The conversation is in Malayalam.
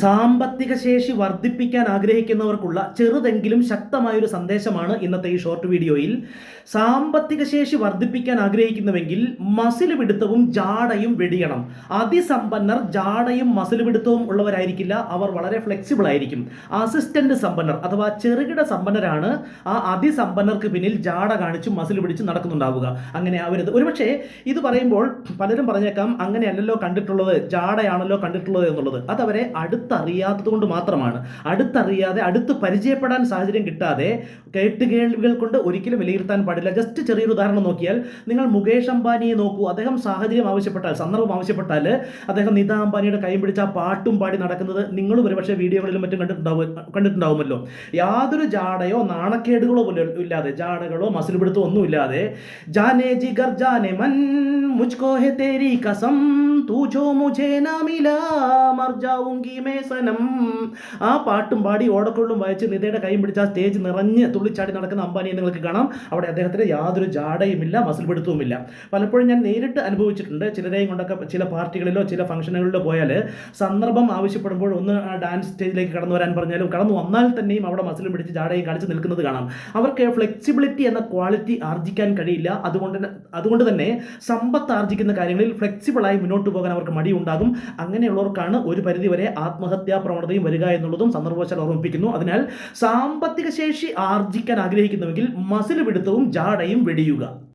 സാമ്പത്തിക ശേഷി വർദ്ധിപ്പിക്കാൻ ആഗ്രഹിക്കുന്നവർക്കുള്ള ചെറുതെങ്കിലും ശക്തമായൊരു സന്ദേശമാണ് ഇന്നത്തെ ഈ ഷോർട്ട് വീഡിയോയിൽ സാമ്പത്തിക ശേഷി വർദ്ധിപ്പിക്കാൻ ആഗ്രഹിക്കുന്നുവെങ്കിൽ മസിൽ പിടുത്തവും ജാടയും വെടിയണം. അതിസമ്പന്നർ ജാടയും മസിൽ പിടുത്തവും ഉള്ളവരായിരിക്കില്ല. അവർ വളരെ ഫ്ലെക്സിബിൾ ആയിരിക്കും. അസിസ്റ്റന്റ് സമ്പന്നർ അഥവാ ചെറുകിട സമ്പന്നരാണ്. ആ അതിസമ്പന്നർക്ക് പിന്നിൽ ജാട കാണിച്ച് മസിൽ പിടിച്ച് നടക്കുന്നുണ്ടാവുക. അങ്ങനെ ആവരുത്. ഒരുപക്ഷെ ഇത് പറയുമ്പോൾ പലരും പറഞ്ഞേക്കാം അങ്ങനെയല്ലല്ലോ കണ്ടിട്ടുള്ളത് ജാടയാണല്ലോ കണ്ടിട്ടുള്ളത് എന്നുള്ളത്. അതവരെ അടുത്തറിയാത്തത് കൊണ്ട് മാത്രമാണ്. അടുത്തറിയാതെ അടുത്ത് പരിചയപ്പെടാൻ സാഹചര്യം കിട്ടാതെ കേട്ടുകേൾവികൾ കൊണ്ട് ഒരിക്കലും വിലയിരുത്താൻ പാടില്ല. ജസ്റ്റ് ചെറിയൊരു ഉദാഹരണം നോക്കിയാൽ നിങ്ങൾ മുകേഷ് അംബാനിയെ നോക്കൂ. അദ്ദേഹം സാഹചര്യം ആവശ്യപ്പെട്ടാൽ സന്ദർഭം ആവശ്യപ്പെട്ടാൽ അദ്ദേഹം നിത അംബാനിയുടെ കൈ പിടിച്ച ആ പാട്ടും പാടി നടക്കുന്നത് നിങ്ങളും ഒരുപക്ഷെ വീഡിയോകളിലും മറ്റും കണ്ടിട്ടുണ്ടാവും കണ്ടിട്ടുണ്ടാവുമല്ലോ. യാതൊരു ജാടയോ നാണക്കേടുകളോ ഇല്ലാതെ ജാടകളോ മസിൽ പിടുത്തോ ഒന്നുമില്ലാതെ ജാനേ ജിഗർ ജാനേ മൻ മുജ്കോ തേരി കസം തൂജോ മുജേ നമില മർജാവുങ്കി മേ ആ പാട്ടും പാടി ഓടക്കുള്ളും വായിച്ച് നിതയുടെ കൈ പിടിച്ച് ആ സ്റ്റേജ് നിറഞ്ഞ് തുള്ളിച്ചാടി നടക്കുന്ന അംബാനിയെ നിങ്ങൾക്ക് കാണാം. അവിടെ അദ്ദേഹത്തിന് യാതൊരു ജാടയുമില്ല മസിൽ പിടുത്തവുമില്ല പലപ്പോഴും ഞാൻ നേരിട്ട് അനുഭവിച്ചിട്ടുണ്ട് ചിലരെയും കൊണ്ടൊക്കെ ചില പാർട്ടികളിലോ ചില ഫംഗ്ഷനുകളിലോ പോയാൽ സന്ദർഭം ആവശ്യപ്പെടുമ്പോൾ ഒന്ന് ഡാൻസ് സ്റ്റേജിലേക്ക് കടന്നു വരാൻ പറഞ്ഞാലും കടന്നു വന്നാൽ തന്നെയും അവിടെ മസിലും പിടിച്ച് ജാടയും കളിച്ച് നിൽക്കുന്നത് കാണാം. അവർക്ക് ഫ്ലെക്സിബിലിറ്റി എന്ന ക്വാളിറ്റി ആർജിക്കാൻ കഴിയില്ല. അതുകൊണ്ട് അതുകൊണ്ട് തന്നെ സമ്പത്ത് ആർജിക്കുന്ന കാര്യങ്ങളിൽ ഫ്ലെക്സിബിളായി മുന്നോട്ട് പോകാൻ അവർക്ക് മടിയുണ്ടാകും. അങ്ങനെയുള്ളവർക്കാണ് ഒരു പരിധിവരെ ആത്മഹത്യാ പ്രവണതയും വരിക എന്നുള്ളതും സന്ദർഭവശാൽ ഓർമ്മിപ്പിക്കുന്നു. അതിനാൽ സാമ്പത്തിക ശേഷി ആർജിക്കാൻ ആഗ്രഹിക്കുന്നുവെങ്കിൽ മസിൽ പിടുത്തവും ജാടയും വെടിയുക.